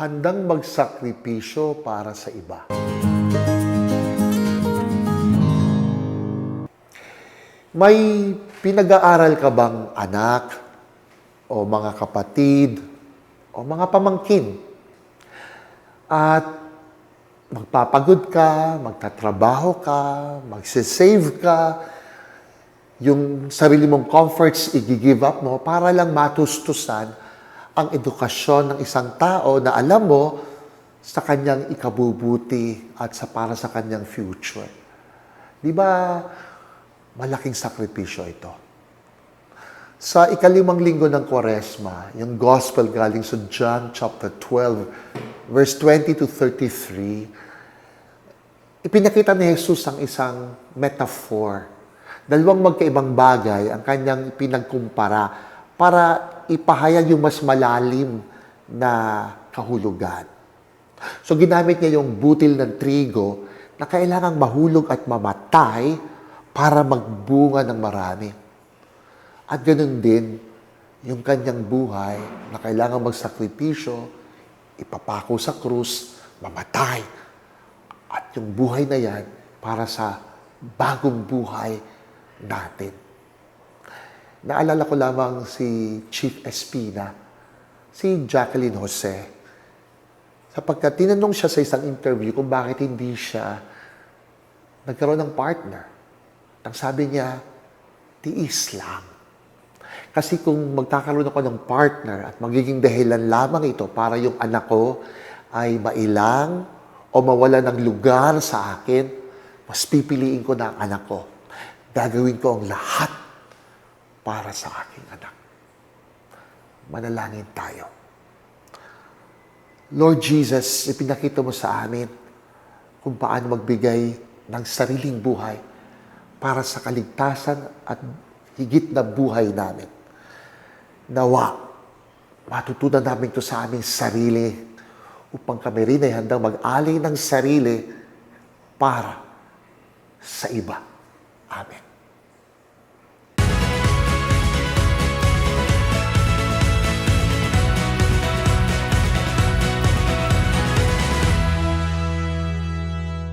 handang magsakripisyo para sa iba. May pinag-aaral ka bang anak o mga kapatid o mga pamangkin? At magpapagod ka, magtatrabaho ka, magsisave ka, yung sarili mong comforts i-give up mo para lang matustusan ang edukasyon ng isang tao na alam mo sa kanyang ikabubuti at sa para sa kanyang future. Di ba malaking sakripisyo ito? Sa ikalimang linggo ng Kwaresma, yung gospel galing sa John chapter 12, verse 20 to 33, ipinakita ni Jesus ang isang metaphor. Dalawang magkaibang bagay ang kanyang pinagkumpara para ipahayag yung mas malalim na kahulugan. So ginamit niya yung butil ng trigo na kailangang mahulog at mamatay para magbunga ng marami. At ganun din, yung kanyang buhay na kailangan magsakripisyo, ipapako sa krus, mamatay. At yung buhay na yan para sa bagong buhay natin. Naalala ko lamang si Chief Espina, si Jacqueline Jose. Sapagkat tinanong siya sa isang interview kung bakit hindi siya nagkaroon ng partner. Ang sabi niya, tiis lang. Kasi kung magkakaroon ako ng partner at magiging dahilan lamang ito para yung anak ko ay mailang o mawala ng lugar sa akin, mas pipiliin ko na ang anak ko. Gagawin ko ang lahat para sa aking anak. Manalangin tayo. Lord Jesus, ipinakita mo sa amin kung paano magbigay ng sariling buhay para sa kaligtasan at higit na buhay namin. Nawa, matutunan namin ito sa aming sarili upang kami rin ay handang mag-alay ng sarili para sa iba. Amen.